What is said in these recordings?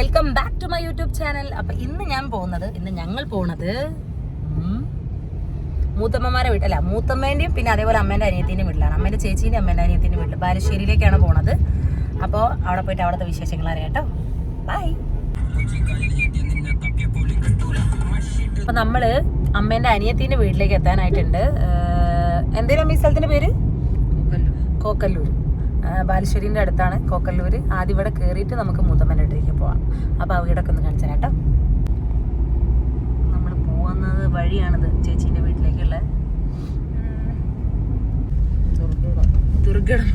Welcome back to my YouTube channel. അപ്പൊ ഇന്ന് ഞാൻ പോകുന്നത് ഇന്ന് ഞങ്ങൾ പോണത് മൂത്തമ്മമാരെ വീട്ടല്ല മൂത്തമ്മേന്റെയും പിന്നെ അതേപോലെ അമ്മേന്റെ അനിയത്തിന്റെയും വീട്ടിലാണ്. അമ്മേന്റെ ചേച്ചീന്റെ അമ്മേന്റെ അനിയത്തിന്റെ വീട്ടിൽ ബാലുശ്ശേരിയിലേക്കാണ് പോണത്. അപ്പോൾ അവിടെ പോയിട്ട് അവിടുത്തെ വിശേഷങ്ങൾ അറിയാട്ടോ ബൈ അപ്പൊ നമ്മൾ അമ്മേന്റെ അനിയത്തിന്റെ വീട്ടിലേക്ക് എത്താനായിട്ടുണ്ട്. എന്തേലും ഈ സ്ഥലത്തിന്റെ പേര്? കോക്കല്ലൂർ. ബാലുശ്ശേരിന്റെ അടുത്താണ് കോക്കല്ലൂർ ആദ്യം ഇവിടെ കയറിയിട്ട് നമുക്ക് മൂത്തമ്മന്റെ അടുത്തേക്ക് പോവാം. അപ്പോൾ ആ വീടൊക്കെ ഒന്ന് കാണിച്ചു കേട്ടോ. നമ്മൾ പോകുന്നത് വഴിയാണിത് ചേച്ചീന്റെ വീട്ടിലേക്കുള്ള. ദുർഘടം.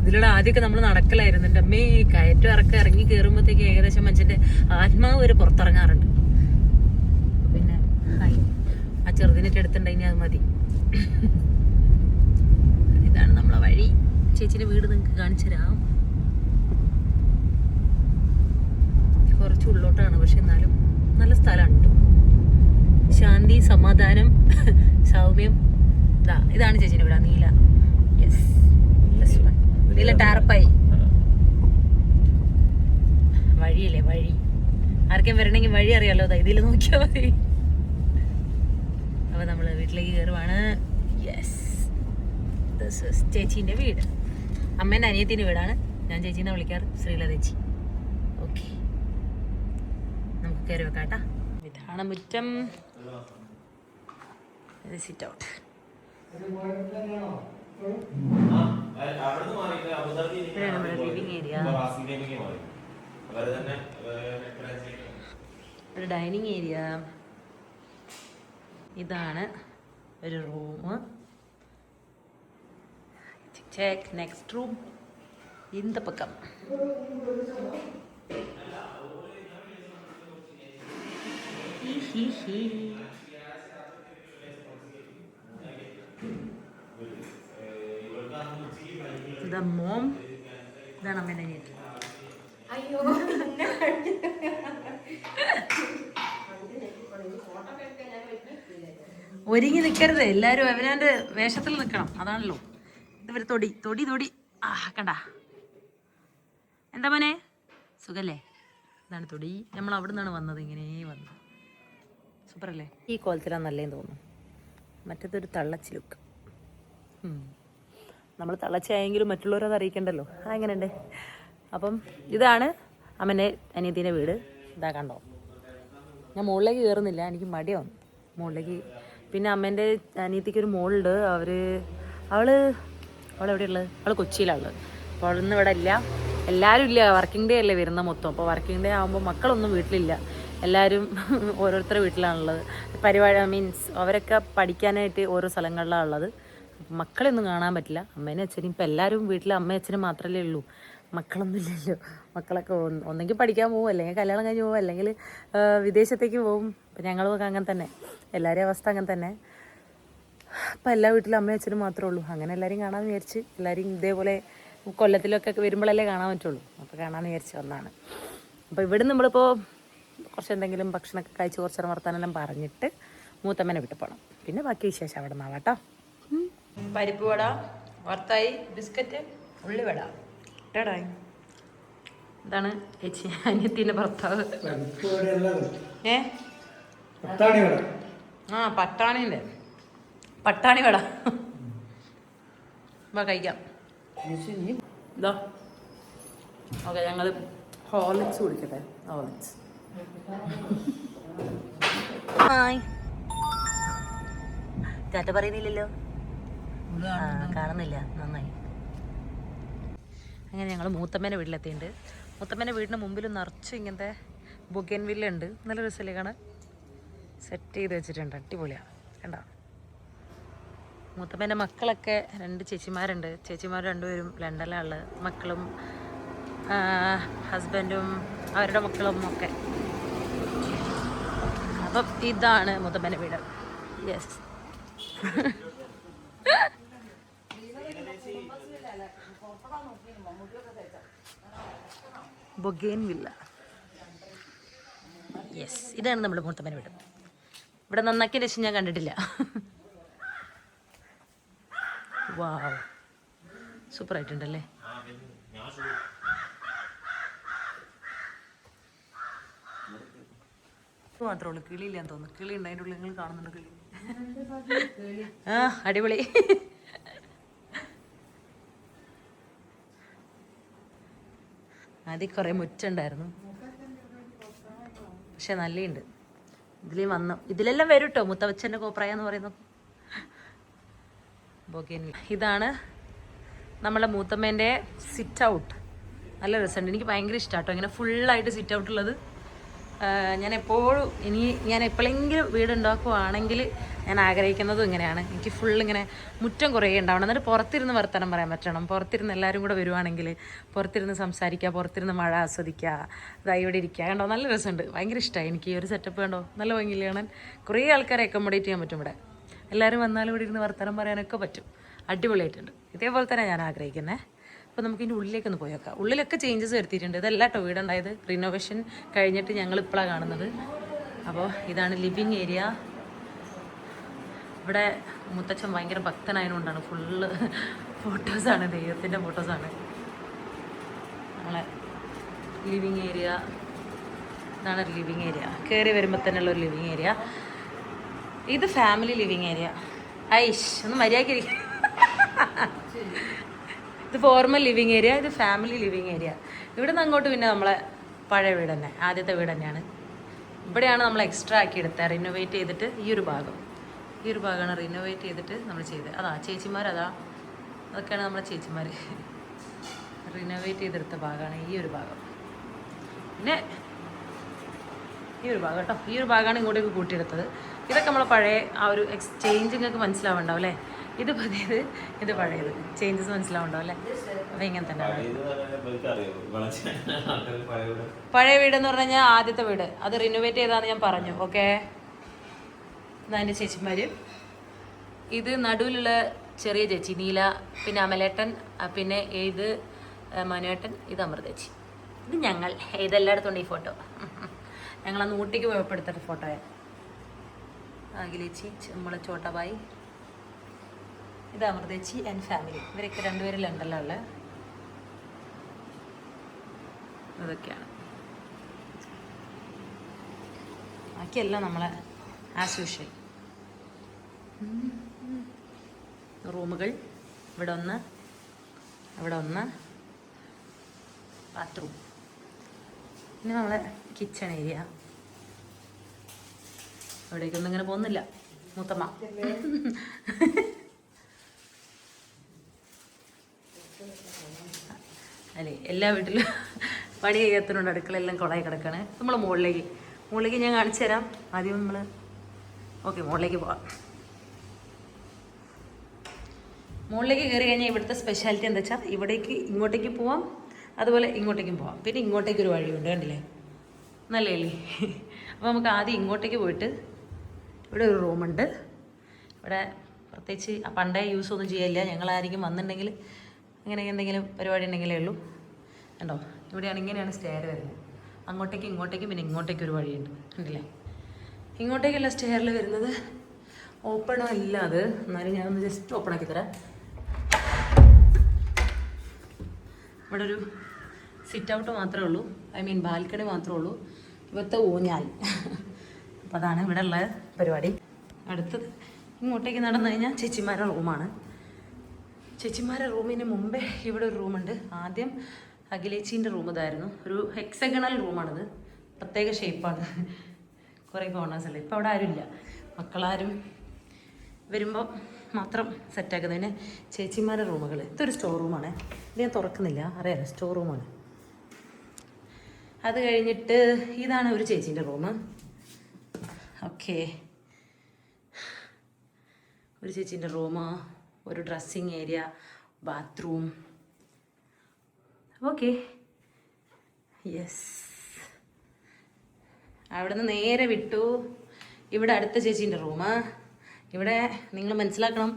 ഇതിലൂടെ ആദ്യമൊക്കെ നമ്മൾ നടക്കലായിരുന്നു എന്റെ അമ്മേ കയറ്റം ഇറക്കം ഇറങ്ങി കയറുമ്പോഴത്തേക്ക് ഏകദേശം മനുഷ്യന്റെ ആത്മാവ് വരെ പുറത്തിറങ്ങാറുണ്ട്. പിന്നെ ആ ചെറുതിനൊക്കെ എടുത്തിട്ടുണ്ടെങ്കിൽ അത് മതി. ചേച്ചിയുടെ വീട് നിങ്ങൾക്ക് കാണിച്ചു തരാം. കുറച്ച് ഉള്ളോട്ടാണ് പക്ഷെ എന്നാലും നല്ല സ്ഥലമാണ് കേട്ടോ ശാന്തി സമാധാനം സൗമ്യം. ഇതാ ഇതാണ് ചേച്ചിയുടെ വീട് നീല. യെസ് നീല ടാർപ്പായി. വഴിയല്ലേ വഴി. ആർക്കും വരണമെങ്കിൽ വഴി അറിയാലോ ഇതിൽ നോക്കിയാൽ മതി. അപ്പൊ നമ്മൾ വീട്ടിലേക്ക് കയറുവാണ് യെസ് ചേച്ചീന്റെ വീട്. അമ്മേന്റെ അനിയത്തിന്റെ വീടാണ്. ഞാൻ ചേച്ചീനെ വിളിക്കാറ്. ശ്രീലത ചേച്ചി. ഓക്കെ നമുക്ക് കയറി വെക്കാട്ടാ. ഇതാണ് മുറ്റം. സിറ്റ് ഔട്ട് ഒരു ഡൈനിങ് ഏരിയ ഇതാണ് ഒരു room check next room. In the pakam the mom ഇതാണ് അമ്മേനെ നീട്ടി അയ്യോ ഒരുങ്ങി നിൽക്കരുത് എല്ലാവരും അവനാന്റെ വേഷത്തിൽ നിൽക്കണം. അതാണല്ലോ. ഇതുവരെ തൊടി തൊടി തൊടി. ആ കണ്ട. എന്താ മോനെ? സുഖല്ലേ? ഇതാണ് തൊടി. നമ്മൾ അവിടെ നിന്നാണ് വന്നത് ഇങ്ങനെ വന്നത്. സൂപ്പർ അല്ലേ ഈ കോലത്തിലാണ് നല്ലതെന്ന് തോന്നുന്നു. മറ്റേതൊരു തള്ളച്ചി ലുക്ക്. നമ്മൾ തള്ളച്ചായെങ്കിലും മറ്റുള്ളവരത് അറിയിക്കണ്ടല്ലോ. ആ എങ്ങനെയുണ്ട്? അപ്പം ഇതാണ് അമ്മന്റെ അനിയത്തിന്റെ വീട്. ഇതാ കണ്ടോ? ഞാൻ മുകളിലേക്ക് കയറുന്നില്ല എനിക്ക് മടിയാവും വന്നു മുകളിലേക്ക്. പിന്നെ അമ്മേന്റെ അനിയത്തിക്ക് ഒരു മോളുണ്ട്. അവർ അവൾ അവളെവിടെയുള്ളത്? അവൾ കൊച്ചിയിലാണുള്ളത്. അപ്പോൾ അവളൊന്നും ഇവിടെ ഇല്ല. എല്ലാവരും ഇല്ല. വർക്കിംഗ് ഡേ അല്ലേ വരുന്ന മൊത്തം. അപ്പോൾ വർക്കിംഗ് ഡേ ആകുമ്പോൾ മക്കളൊന്നും വീട്ടിലില്ല. എല്ലാവരും ഓരോരുത്തരുടെ വീട്ടിലാണുള്ളത്. പരിപാടി മീൻസ് അവരൊക്കെ പഠിക്കാനായിട്ട് ഓരോ സ്ഥലങ്ങളിലാണ് ഉള്ളത്. മക്കളെയൊന്നും കാണാൻ പറ്റില്ല. അമ്മേനും അച്ഛനും ഇപ്പം എല്ലാവരും വീട്ടിൽ അമ്മയും അച്ഛനും മാത്രമല്ലേ ഉള്ളൂ. മക്കളൊന്നും ഇല്ലല്ലോ. മക്കളൊക്കെ ഒന്ന് ഒന്നെങ്കിൽ പഠിക്കാൻ പോകും അല്ലെങ്കിൽ കല്യാണം കഴിഞ്ഞ് പോകും അല്ലെങ്കിൽ വിദേശത്തേക്ക് പോകും ഞങ്ങളും അങ്ങനെ തന്നെ. എല്ലാവരെയും അവസ്ഥ അങ്ങനെ തന്നെ. അപ്പം എല്ലാ വീട്ടിലും അമ്മയും അച്ഛനും മാത്രമേ ഉള്ളൂ. അങ്ങനെ എല്ലാവരെയും കാണാൻ വിചാരിച്ച് എല്ലാവരെയും ഇതേപോലെ കൊല്ലത്തിലൊക്കെ വരുമ്പോഴല്ലേ കാണാൻ പറ്റുള്ളൂ. അപ്പോൾ കാണാൻ വിചാരിച്ച് വന്നതാണ് അപ്പോൾ ഇവിടെ നമ്മളിപ്പോൾ കുറച്ച് എന്തെങ്കിലും ഭക്ഷണമൊക്കെ കഴിച്ച് കുറച്ച് നേരം വർത്താനെല്ലാം പറഞ്ഞിട്ട് മൂത്തമ്മനെ വിട്ടു പോകണം പിന്നെ ബാക്കി വിശേഷം അവിടെ നിന്നാണ് കേട്ടോ. പരിപ്പ് വട വറുത്തായി ബിസ്ക്കറ്റ് ഉള്ളി വട. ടടായി ഇതാണ് ചേച്ചി? അനിയത്തിന്റെ ഭർത്താവ്. ഏ? ആ പട്ടാണിന്റെ പട്ടാണി വട. വാ കഴിക്കാം. ഇതാ. ഓക്കെ ഞങ്ങൾ ഹോർലിക്സ് കുടിക്കട്ടെ. ഹോർലിക്സ്. ഹായ്. ടാറ്റ പറയുന്നില്ലല്ലോ? കാണുന്നില്ല. നന്നായി. അങ്ങനെ ഞങ്ങൾ മൂത്തമ്മേന്റെ വീട്ടിലെത്തിയിട്ടുണ്ട് മൂത്തമ്മേന്റെ വീടിന് മുമ്പിൽ നിറച്ച് ഇങ്ങനത്തെ ബുഗൻ വില്ല ഉണ്ട്. നല്ല രസമല്ലേ കാണാൻ? സെറ്റ് ചെയ്ത് വെച്ചിട്ടുണ്ട്. അടിപൊളിയാണ് കണ്ടോ? മൂത്തമ്മേന്റെ മക്കളൊക്കെ രണ്ട് ചേച്ചിമാരുണ്ട്. ചേച്ചിമാർ രണ്ടുപേരും ലണ്ടനിലാണ് മക്കളും ഹസ്ബൻഡും അവരുടെ മക്കളും ഒക്കെ. അപ്പം ഇതാണ് മൂത്തമ്മേന്റെ വീട്. യെസ് യെസ് ഇതാണ് നമ്മുടെ മൂത്തമ്മേന്റെ വീട്. ഇവിടെ നന്നാക്കിയ രസം ഞാൻ കണ്ടിട്ടില്ല. വാവ് സൂപ്പർ ആയിട്ടുണ്ടല്ലേ മാത്രമേ ഉള്ളൂ. കിളിയില്ലാന്ന് തോന്നുന്നു. കിളി ഉണ്ട്. അതിന്റെ ഉള്ളിൽ നിങ്ങൾ കാണുന്നുണ്ട് കിളി. ആ അടിപൊളി. ആദ്യം കുറേ മുറ്റുണ്ടായിരുന്നു. പക്ഷെ നല്ലയുണ്ട് ഇതിൽ വന്നു. ഇതിലെല്ലാം വരും കേട്ടോ മുത്തവച്ചന്റെ കോപ്രായ എന്ന് പറയുന്നത്? ഇതാണ് നമ്മളെ മൂത്തമ്മേന്റെ സിറ്റ് ഔട്ട് നല്ല രസമുണ്ട്. എനിക്ക് ഭയങ്കര ഇഷ്ടം കേട്ടോ ഇങ്ങനെ ഫുള്ളായിട്ട് സിറ്റ് ഔട്ട് ഉള്ളത് ഞാൻ എപ്പോഴും ഇനി ഞാൻ എപ്പോഴെങ്കിലും വീടുണ്ടാക്കുവാണെങ്കിൽ ഞാൻ ആഗ്രഹിക്കുന്നതും ഇങ്ങനെയാണ്. എനിക്ക് ഫുൾ ഇങ്ങനെ മുറ്റം കുറേ ഉണ്ടാവണം. എന്നിട്ട് പുറത്തിരുന്ന് വർത്തമാനം പറയാൻ പറ്റണം. പുറത്തിരുന്ന് എല്ലാവരും കൂടെ വരുവാണെങ്കിൽ പുറത്തിരുന്ന് സംസാരിക്കുക പുറത്തിരുന്ന് മഴ ആസ്വദിക്കുക ഇവിടെ ഇരിക്കുക. കണ്ടോ? നല്ല രസമുണ്ട്. ഭയങ്കര ഇഷ്ടമായി എനിക്ക് ഈ ഒരു സെറ്റപ്പ് കണ്ടോ? നല്ല കാണാൻ കുറേ ആൾക്കാരെ അക്കോമഡേറ്റ് ചെയ്യാൻ പറ്റും ഇവിടെ. എല്ലാവരും വന്നാലും ഇവിടെ ഇരുന്ന് വർത്തമാനം പറയാനൊക്കെ പറ്റും. അടിപൊളിയായിട്ടുണ്ട്. ഇതേപോലെ തന്നെ ഞാൻ ആഗ്രഹിക്കുന്നത് അപ്പോൾ നമുക്ക് ഇതിന്റെ ഉള്ളിലേക്ക് ഒന്ന് പോയേക്കാം. ഉള്ളിലൊക്കെ ചേഞ്ചസ് വരുത്തിയിട്ടുണ്ട്. ഇതല്ല കേട്ടോ വീടുണ്ടായത് റിനോവേഷൻ കഴിഞ്ഞിട്ട് ഞങ്ങൾ ഇപ്പോഴാണ് കാണുന്നത്. അപ്പോൾ ഇതാണ് ലിവിങ് ഏരിയ ഇവിടെ മുത്തച്ഛൻ ഭയങ്കര ഭക്തനായതുകൊണ്ടാണ് ഫുള്ള് ഫോട്ടോസാണ് ദൈവത്തിന്റെ ഫോട്ടോസാണ് നമ്മളെ ലിവിങ് ഏരിയ ഇതാണ് ലിവിങ് ഏരിയ കയറി വരുമ്പോൾ തന്നെയുള്ള ഒരു ലിവിങ് ഏരിയ ഇത് ഫാമിലി ലിവിങ് ഏരിയ ഐഷ് ഒന്ന് മര്യാദയ്ക്ക് ഇത് ഫോർമൽ ലിവിങ് ഏരിയ ഇത് ഫാമിലി ലിവിങ് ഏരിയ ഇവിടെ നിന്ന് അങ്ങോട്ട് പിന്നെ നമ്മളെ പഴയ വീട് തന്നെ ആദ്യത്തെ വീട് തന്നെയാണ്. ഇവിടെയാണ് നമ്മൾ എക്സ്ട്രാ ആക്കി എടുത്തത് റിനോവേറ്റ് ചെയ്തിട്ട് ഈ ഒരു ഭാഗം. ഈ ഒരു ഭാഗമാണ് റിനോവേറ്റ് ചെയ്തിട്ട് നമ്മൾ ചെയ്തത്. അതാ ചേച്ചിമാർ അതാ. അതൊക്കെയാണ് നമ്മളെ ചേച്ചിമാർ റിനോവേറ്റ് ചെയ്തെടുത്ത ഭാഗമാണ് ഈ ഒരു ഭാഗം. പിന്നെ ഈ ഒരു ഭാഗം കേട്ടോ. ഈ ഒരു ഭാഗമാണ് ഇങ്ങോട്ടേക്ക് കൂട്ടിയെടുത്തത്. ഇതൊക്കെ നമ്മൾ പഴയ ആ ഒരു എക്സ്ചേഞ്ച് നിങ്ങൾക്ക് മനസ്സിലാവുണ്ടാവും അല്ലേ? ഇത് പുതിയത് ഇത് പഴയത്. ചേഞ്ചസ് മനസ്സിലാവുണ്ടാവും അല്ലേ? അപ്പം ഇങ്ങനെ തന്നെ പഴയ വീട്. എന്ന് പറഞ്ഞു കഴിഞ്ഞാൽ ആദ്യത്തെ വീട്. അത് റിനോവേറ്റ് ചെയ്താന്ന് ഞാൻ പറഞ്ഞു ഓക്കെ എന്റെ ചേച്ചിമാര് ഇത് നടുവിലുള്ള ചെറിയ ചേച്ചി നീല പിന്നെ അമലേട്ടൻ പിന്നെ ഇത് മനുവേട്ടൻ ഇത് അമൃതേച്ചി ഇത് ഞങ്ങൾ. ഇതെല്ലായിടത്തും ഉണ്ട് ഈ ഫോട്ടോ ഞങ്ങൾ അന്ന് ഊട്ടിക്ക് പോയപ്പോൾ ഫോട്ടോയാണ് അഖിലേച്ചി നമ്മളെ ചോട്ടബായി. ഇത് അമൃതേച്ചി ആൻഡ് ഫാമിലി ഇവരൊക്കെ രണ്ടുപേരും ഉള്ളത് അതൊക്കെയാണ്. ബാക്കിയല്ല നമ്മളെ ആസ് യൂഷ്വൽ റൂമുകൾ ഇവിടെ ഒന്ന് ഇവിടെ ഒന്ന് ബാത്റൂം പിന്നെ നമ്മളെ കിച്ചൺ ഏരിയ അവിടേക്കൊന്നും ഇങ്ങനെ പോകുന്നില്ല. മുത്തമ്മ. അല്ലേ എല്ലാ വീട്ടിലും പണി ചെയ്യാത്തതുകൊണ്ട് അടുക്കളയെല്ലാം കുളമായി കിടക്കാണ്. നമ്മൾ മുകളിലേക്ക് മുകളിലേക്ക് ഞാൻ കാണിച്ചു തരാം. ആദ്യം നമ്മൾ ഓക്കെ മുകളിലേക്ക് പോവാം. മുകളിലേക്ക് കയറി കഴിഞ്ഞാൽ ഇവിടുത്തെ സ്പെഷ്യാലിറ്റി എന്താ വെച്ചാൽ ഇവിടേക്ക് ഇങ്ങോട്ടേക്ക് പോവാം. അതുപോലെ ഇങ്ങോട്ടേക്കും പോവാം. പിന്നെ ഇങ്ങോട്ടേക്കൊരു വഴിയുണ്ട് കണ്ടില്ലേ? നല്ലേ അപ്പോൾ നമുക്ക് ആദ്യം ഇങ്ങോട്ടേക്ക് പോയിട്ട് ഇവിടെ ഒരു റൂമുണ്ട്. ഇവിടെ പ്രത്യേകിച്ച് പണ്ടേ യൂസ് ഒന്നും ചെയ്യില്ല ഞങ്ങളായിരിക്കും വന്നിട്ടുണ്ടെങ്കിൽ അങ്ങനെ എന്തെങ്കിലും പരിപാടി ഉണ്ടെങ്കിലേ ഉള്ളൂ. കണ്ടോ? ഇവിടെയാണ് ഇങ്ങനെയാണ് സ്റ്റെയർ വരുന്നത്. അങ്ങോട്ടേക്കും ഇങ്ങോട്ടേക്കും പിന്നെ ഇങ്ങോട്ടേക്ക് ഒരു വഴിയുണ്ട്. കണ്ടില്ലേ? ഇങ്ങോട്ടേക്കുള്ള സ്റ്റെയറിൽ വരുന്നത് ഓപ്പണോ ഇല്ല അത്. എന്നാലും ഞാനൊന്ന് ജസ്റ്റ് ഓപ്പൺ ആക്കി തരാം. ഇവിടെ ഒരു സിറ്റ് ഔട്ട് മാത്രമേ ഉള്ളൂ. ഐ മീൻ ബാൽക്കണി മാത്രമേ ഉള്ളൂ. ഇവിടുത്തെ ഊഞ്ഞാൽ. അപ്പോൾ അതാണ് ഇവിടെ ഉള്ള പരിപാടി. അടുത്തത് ഇങ്ങോട്ടേക്ക് നടന്നു കഴിഞ്ഞാൽ ചേച്ചിമാരുടെ റൂമാണ്. ചേച്ചിമാരുടെ റൂമിന് മുമ്പേ ഇവിടെ ഒരു റൂമുണ്ട്. ആദ്യം അഖിലേച്ചീന്റെ റൂം ഇതായിരുന്നു. ഒരു ഹെക്സഗണൽ റൂമാണിത്. പ്രത്യേക ഷേപ്പാണ് കുറേ കോർണേഴ്സ് അല്ലേ? ഇപ്പോൾ അവിടെ ആരുമില്ല. മക്കളാരും വരുമ്പോൾ മാത്രം സെറ്റാക്കുന്നതിന് ചേച്ചിമാരുടെ റൂമുകൾ ഇതൊരു സ്റ്റോർ റൂമാണ് ഇത് ഞാൻ തുറക്കുന്നില്ല. അറിയാലോ സ്റ്റോർ റൂമാണ് അത് കഴിഞ്ഞിട്ട് ഇതാണ് ഒരു ചേച്ചീന്റെ റൂം. ഓക്കെ. ഒരു ചേച്ചീന്റെ റൂം ഒരു dressing area bathroom. Okay. Yes. അവിടെ നിന്ന് നേരെ വിട്ടു. ഇവിടെ അടുത്ത ചേച്ചീന്റെ റൂം ഇവിടെ നിങ്ങൾ മനസ്സിലാക്കണം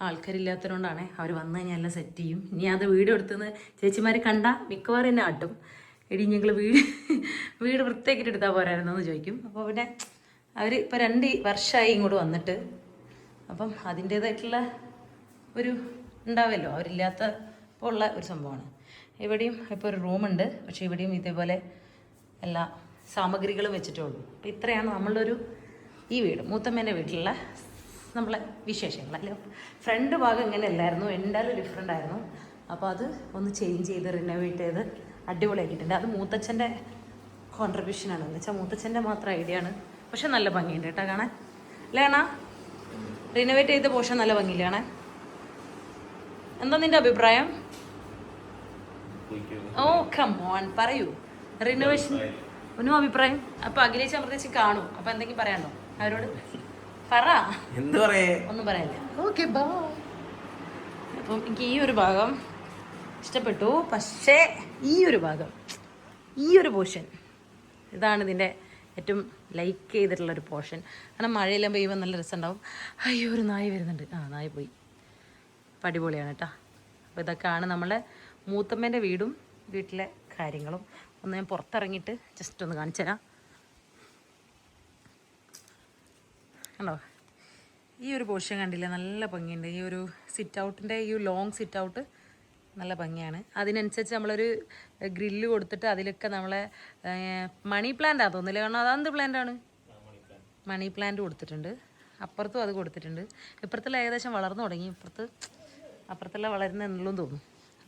ആൾക്കാരില്ലാത്തതുകൊണ്ടാണ് അവർ വന്നു കഴിഞ്ഞാൽ എല്ലാം സെറ്റ് ചെയ്യും. ഇനി അത് വീട് എടുത്തുനിന്ന് ചേച്ചിമാർ കണ്ട മിക്കവാറും എന്നെ ആട്ടും. എടി ഞങ്ങൾ വീട് വീട് വൃത്തിയാക്കിയിട്ട് എടുത്താൽ പോരായിരുന്നു എന്ന് ചോദിക്കും. അപ്പോൾ പിന്നെ അവർ ഇപ്പോൾ രണ്ട് വർഷമായി ഇങ്ങോട്ട് വന്നിട്ട്. അപ്പം അതിന്റേതായിട്ടുള്ള ഒരു ഉണ്ടാവുമല്ലോ അവരില്ലാത്ത ഉള്ള ഒരു സംഭവമാണ്. ഇവിടെയും ഇപ്പോൾ ഒരു റൂമുണ്ട് പക്ഷേ ഇവിടെയും ഇതേപോലെ എല്ലാ സാമഗ്രികളും വെച്ചിട്ടുള്ളൂ. അപ്പം ഇത്രയാണ് നമ്മളൊരു ഈ വീട് മൂത്തമ്മേന്റെ വീട്ടിലുള്ള നമ്മളെ വിശേഷങ്ങൾ. അല്ലേ? ഫ്രണ്ട് ഭാഗം ഇങ്ങനെ അല്ലായിരുന്നു എന്തായാലും ഡിഫറെന്റ് ആയിരുന്നു. അപ്പോൾ അത് ഒന്ന് ചേഞ്ച് ചെയ്ത് റിനോവേറ്റ് ചെയ്ത് അടിപൊളിയാക്കിയിട്ടുണ്ട്. അത് മൂത്തച്ഛന്റെ കോൺട്രിബ്യൂഷനാണ് എന്ന് വെച്ചാൽ മൂത്തച്ഛന്റെ മാത്രം ഐഡിയ ആണ്. പക്ഷെ നല്ല ഭംഗിയുണ്ട് കേട്ടോ കാണാൻ. അല്ലേ കാണാ റിനോവേറ്റ് ചെയ്ത പോഷൻ നല്ല ഭംഗിയില്ല കാണാൻ? എന്താ നിന്റെ അഭിപ്രായം? ഓ കമോൺ പറയൂ. റിനോവേഷൻ ഒന്നും അഭിപ്രായം. അപ്പൊ അഖിലേഷ് അമൃതേശ് കാണൂ. അപ്പൊ എന്തെങ്കിലും പറയാണ്ടോ അവരോട്? പറ. എന്ത് പറയേ? ഒന്നും പറയാനില്ല. ഓക്കെ ബൈ അപ്പം എനിക്ക് ഈ ഒരു ഭാഗം ഇഷ്ടപ്പെട്ടു. പക്ഷേ ഈ ഒരു ഭാഗം ഈ ഒരു പോഷൻ ഇതാണ് ഇതിന്റെ ഏറ്റവും ലൈക്ക് ചെയ്തിട്ടുള്ള ഒരു പോർഷൻ കാരണം മഴയെല്ലാം പെയ്യുമ്പോൾ നല്ല രസമുണ്ടാവും. അയ്യോ ഒരു നായ വരുന്നുണ്ട്. ആ നായ പോയി. അപ്പം അടിപൊളിയാണ് കേട്ടോ അപ്പോൾ ഇതൊക്കെയാണ് നമ്മളെ മൂത്തമ്മേന്റെ വീടും വീട്ടിലെ കാര്യങ്ങളും. ഒന്ന് ഞാൻ പുറത്തിറങ്ങിയിട്ട് ജസ്റ്റ് ഒന്ന് കാണിച്ചു തരാം. കണ്ടോ? ഈ ഒരു പോർഷൻ കണ്ടില്ല? നല്ല ഭംഗിയുണ്ട്. ഈ ഒരു സിറ്റ് ഔട്ടിന്റെ ഈ ലോങ് സിറ്റ് ഔട്ട് നല്ല ഭംഗിയാണ്. അതിനനുസരിച്ച് നമ്മളൊരു ഗ്രില്ല് കൊടുത്തിട്ട് അതിലൊക്കെ നമ്മളെ മണി പ്ലാന്റ് ആ തോന്നില്ല കാരണം അതെന്ത് പ്ലാന്റ് ആണ് മണി പ്ലാന്റ് കൊടുത്തിട്ടുണ്ട്. അപ്പുറത്തും അത് കൊടുത്തിട്ടുണ്ട്. ഇപ്പുറത്തുള്ള ഏകദേശം വളർന്നു തുടങ്ങി. ഇപ്പുറത്ത് അപ്പുറത്തുള്ള വളരുന്ന എന്നുള്ളതും തോന്നുന്നു.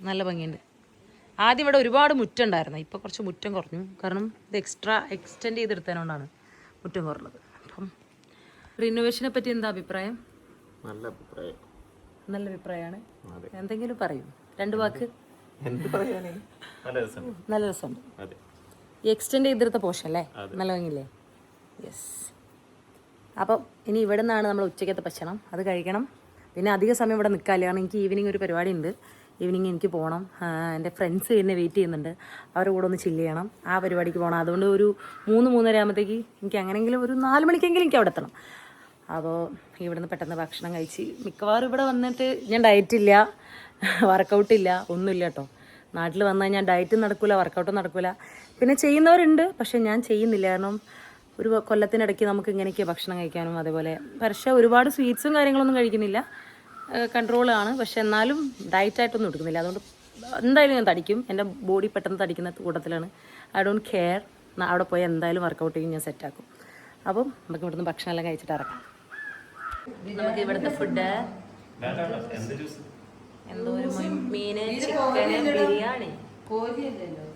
നല്ല ഭംഗിയുണ്ട്. ആദ്യം ഇവിടെ ഒരുപാട് മുറ്റം ഉണ്ടായിരുന്നു ഇപ്പോൾ കുറച്ച് മുറ്റം കുറഞ്ഞു. കാരണം ഇത് എക്സ്ട്രാ എക്സ്റ്റെൻഡ് ചെയ്തെടുത്തതുകൊണ്ടാണ് മുറ്റം കുറഞ്ഞത്. അപ്പം റിനോവേഷനെ പറ്റി എന്താ അഭിപ്രായം? നല്ല അഭിപ്രായം. നല്ല അഭിപ്രായമാണ്. എന്തെങ്കിലും പറയൂ. രണ്ട് വാക്ക്? എന്ത് പറയാനേ? നല്ല രസമുണ്ട്. ഈ എക്സ്റ്റെൻഡ് ചെയ്തെടുത്ത പോഷൻ അല്ലേ? നല്ല ഭംഗിയില്ലേ യെസ് അപ്പം ഇനി ഇവിടെ നിന്നാണ് നമ്മൾ ഉച്ചയ്ക്കത്തെ ഭക്ഷണം. അത് കഴിക്കണം. പിന്നെ അധിക സമയം ഇവിടെ നിൽക്കാല്ല കാരണം എനിക്ക് ഈവനിങ് ഒരു പരിപാടി ഉണ്ട് ഈവനിങ് എനിക്ക് പോകണം എന്റെ ഫ്രണ്ട്സ് എന്നെ വെയിറ്റ് ചെയ്യുന്നുണ്ട്. അവരുടെ കൂടെ ഒന്ന് ചില്ല് ചെയ്യണം. ആ പരിപാടിക്ക് പോകണം അതുകൊണ്ട് ഒരു മൂന്ന് മൂന്നര ആകുമ്പോഴത്തേക്ക് എനിക്ക് അങ്ങനെയെങ്കിലും ഒരു നാല് മണിക്കെങ്കിലും എനിക്ക് അവിടെ എത്തണം. അപ്പോൾ ഇവിടുന്ന് പെട്ടെന്ന് ഭക്ഷണം കഴിച്ച് മിക്കവാറും ഇവിടെ വന്നിട്ട് ഞാൻ ഡയറ്റ് ഇല്ല വർക്കൗട്ട് ഇല്ല ഒന്നുമില്ല കേട്ടോ. നാട്ടിൽ വന്നാൽ ഞാൻ ഡയറ്റും നടക്കില്ല വർക്കൗട്ടും നടക്കില്ല പിന്നെ ചെയ്യുന്നവരുണ്ട് പക്ഷേ ഞാൻ ചെയ്യുന്നില്ല. കാരണം ഒരു കൊല്ലത്തിനിടയ്ക്ക് നമുക്ക് ഇങ്ങനെയൊക്കെ ഭക്ഷണം കഴിക്കാനും അതേപോലെ. പക്ഷേ ഒരുപാട് സ്വീറ്റ്സും കാര്യങ്ങളൊന്നും കഴിക്കുന്നില്ല. കൺട്രോളാണ് പക്ഷെ എന്നാലും ഡയറ്റായിട്ടൊന്നും എടുക്കുന്നില്ല. അതുകൊണ്ട് എന്തായാലും ഞാൻ തടിക്കും. എന്റെ ബോഡി പെട്ടെന്ന് തടിക്കുന്ന കൂട്ടത്തിലാണ്. ഐ ഡോണ്ട് കെയർ അവിടെ പോയി എന്തായാലും വർക്കൗട്ട് ചെയ്യും ഞാൻ സെറ്റാക്കും അപ്പം നമുക്ക് ഇവിടുന്ന് ഭക്ഷണമെല്ലാം കഴിച്ചിട്ട് ഇറക്കാം നമുക്ക് ഇവിടുത്തെ ഫുഡ് എന്തോ ഒരു മീൻ- മീന് ചിക്കന് ബിരിയാണി.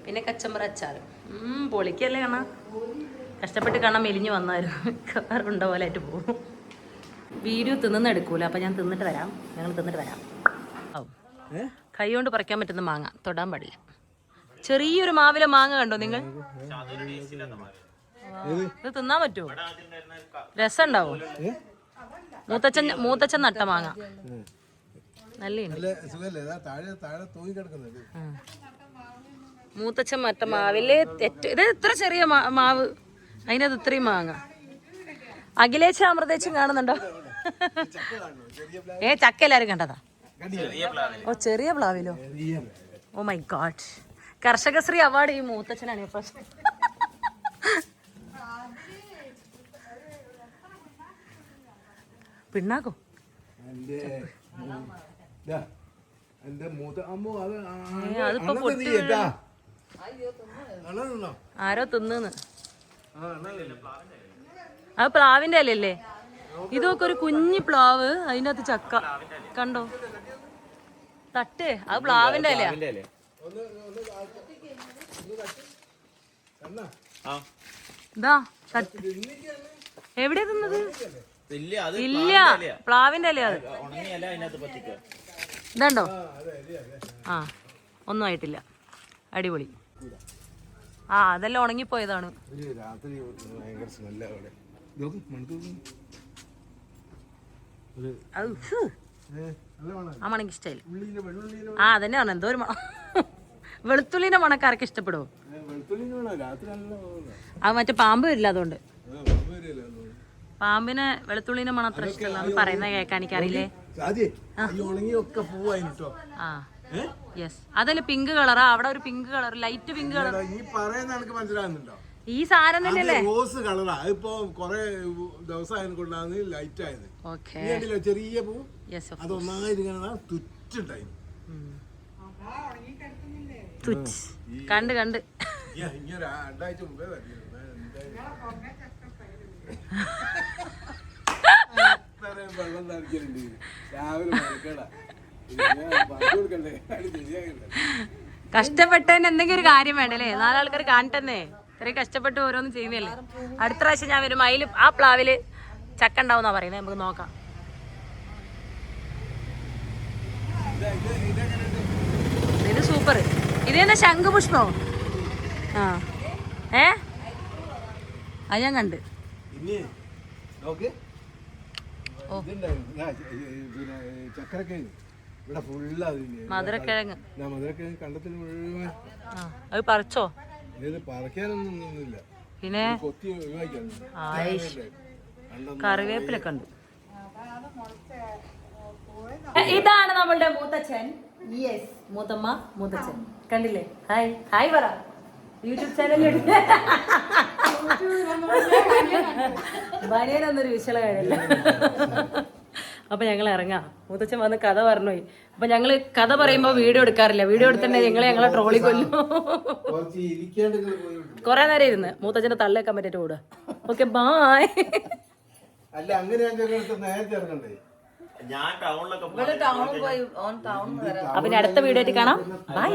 പിന്നെ കച്ചമ്പറ അച്ചാറ് ഉം, പൊളിക്കല്ലേ കാണാ കഷ്ടപ്പെട്ട് കാണാൻ മെലിഞ്ഞു വന്നായിരുന്നു കാറുണ്ട പോലെ ആയിട്ട് പോകും വീഡിയോ തിന്നുന്ന എടുക്കൂല. അപ്പൊ ഞാൻ തിന്നിട്ട് വരാം. ഞങ്ങൾ തിന്നിട്ട് വരാം. കൈ കൊണ്ട് പറിക്കാൻ പറ്റുന്ന മാങ്ങ. തൊടാൻ പാടില്ല. ചെറിയൊരു മാവിലെ മാങ്ങ കണ്ടോ നിങ്ങൾ? ഇത് തിന്നാൻ പറ്റുമോ രസം ഉണ്ടാവോ മൂത്തച്ഛൻ മൂത്തച്ഛൻ നട്ട മാങ്ങ. നല്ലുണ്ട് നല്ല താഴെ താഴെ തൂങ്ങി കിടക്കുന്നുണ്ട്. മൂത്തച്ഛൻ മറ്റ മാവിൽ ഏറ്റവും ഇത് ഇത്ര ചെറിയ മാവ്? അതിനത് ഇത്രയും മാങ്ങ. അഖിലേച്ച അമൃതേച്ചും കാണുന്നുണ്ടോ? ഏ ചക്ക എല്ലാരും കണ്ടതാ? ഓ ചെറിയ പ്ലാവിലോ? Oh my god. Karshakasree award ഈ മൂത്തച്ഛനാണ് ഈ പിണ്ണാക്കോ? അതിപ്പോ പൊട്ടി? ആരോ തിന്നു ആ, അത് പ്ലാവിന്റെ അല്ലല്ലേ ഇതൊക്കെ ഒരു കുഞ്ഞു പ്ലാവ് അതിനകത്ത് ചക്ക. കണ്ടോ? തട്ടേ അത് പ്ലാവിന്റെ അല്ലേ ഇതാ തട്ട്. എവിടെയാ തിന്നത്? ഇല്ല. പ്ലാവിന്റെ അല്ലേ അത്. ഇതുണ്ടോ? ആ ഒന്നും ആയിട്ടില്ല. അടിപൊളി. ആ അതെല്ലാം ഉണങ്ങിപ്പോയതാണ്. ആ മണക്ക് വെള്ളുള്ളിന്റെ ആ അതന്നെ പറഞ്ഞു. എന്തോ ഒരു മണം. വെളുത്തുള്ളിന്റെ മണക്കാർക്ക് ഇഷ്ടപ്പെടുവോ? വെളുത്തുള്ളിന്റെ മണം. രാത്രി നല്ല മണം. അത് മറ്റേ പാമ്പ് വരില്ല അതുകൊണ്ട് ആ, പാമ്പ് വരികയല്ലേ അന്ന്. പാമ്പിന് വെളുത്തുള്ളിന്റെ മണം അത്ര ഇഷ്ടമല്ല. എന്ന് പറയുന്ന കേൾക്കാൻ എനിക്കറിയില്ലേ? ആ. യെസ് അതല്ലേ പിങ്ക് കളറാ? അവിടെ ഒരു pink colour light pink colour. ഈ പറയുന്ന എനിക്ക് മനസ്സിലാകുന്നുണ്ടോ? ഈ സാധനം തന്നെയല്ലേ? റോസ് കളറാ. അതിപ്പോ കൊറേ ദിവസം കൊണ്ടാണ് ലൈറ്റ് ആയത്. ഓക്കെ നീ കണ്ടില്ലേ ചെറിയ പൂ? അത് ഒന്നായിരിക്കണ തുറ്റുണ്ടായി കണ്ട് കണ്ട്. ഇങ്ങനെ രണ്ടാഴ്ച മുമ്പേ വെള്ളം നനയ്ക്കലുണ്ട്. രാവിലെ മഴക്കട കഷ്ടപ്പെട്ടതിന് എന്തെങ്കിലും ഒരു കാര്യം വേണ്ടല്ലേ നാലാൾക്കാർ കാണട്ടെന്നേ. ഇത്രയും കഷ്ടപ്പെട്ട് ഓരോന്നും ചെയ്യുന്നില്ലേ അടുത്ത പ്രാവശ്യം ഞാൻ വരും. അതിൽ ആ പ്ലാവിൽ ചക്ക ഉണ്ടാവുന്നാ പറയുന്നത് നമുക്ക് നോക്കാം. ഇത് സൂപ്പർ ഇതെന്താ ശംഖുപുഷ്പോ? ആ. ഏ? അത് ഞാൻ കണ്ട്. ഇനി നോക്ക്. പിന്നെ ചക്കരക്കിഴങ്ങ് ഇവിടെ ഫുള്ള് അതിന് മധുരക്കിഴങ്ങ്. ഞാൻ മധുരക്കിഴങ്ങ് കണ്ടത്തിൽ മുഴുവൻ. ആ അത് പറിച്ചോ? ഇത് പറിക്കാനൊന്നും ഒന്നുമില്ല പിന്നെ? കൊത്തി കറിവേപ്പിലൊക്കെ ഉണ്ട്. ഇതാണ് നമ്മളുടെ മൂത്തച്ഛൻ. യെസ് മൂത്തമ്മ മൂത്തച്ഛൻ. കണ്ടില്ലേ? ഹായ് ഹായ് പറ. യൂട്യൂബ് ചാനലിൽ ബനിയനൊന്നൊരു വിശല കഴിയില്ല അപ്പൊ ഞങ്ങൾ ഇറങ്ങാം. മുത്തച്ഛൻ വന്ന് കഥ പറഞ്ഞുപോയി അപ്പൊ ഞങ്ങൾ കഥ പറയുമ്പോ വീഡിയോ എടുക്കാറില്ല. വീഡിയോ എടുത്തിട്ടുണ്ടെങ്കിൽ ഞങ്ങളെ ഞങ്ങളെ ട്രോളി കൊല്ലും. പോയി കൊറേ നേരം ഇരുന്ന്. മൂത്തച്ഛന്റെ തള്ളേക്കാൻ പറ്റിട്ട് ഓടുക. ഓക്കെ ബായ് അല്ല അങ്ങനെ ഞാൻ ടൗണിലൊക്കെ അപ്പൊ ഇനി അടുത്ത വീഡിയോ ആയിട്ട് കാണാം. ബൈ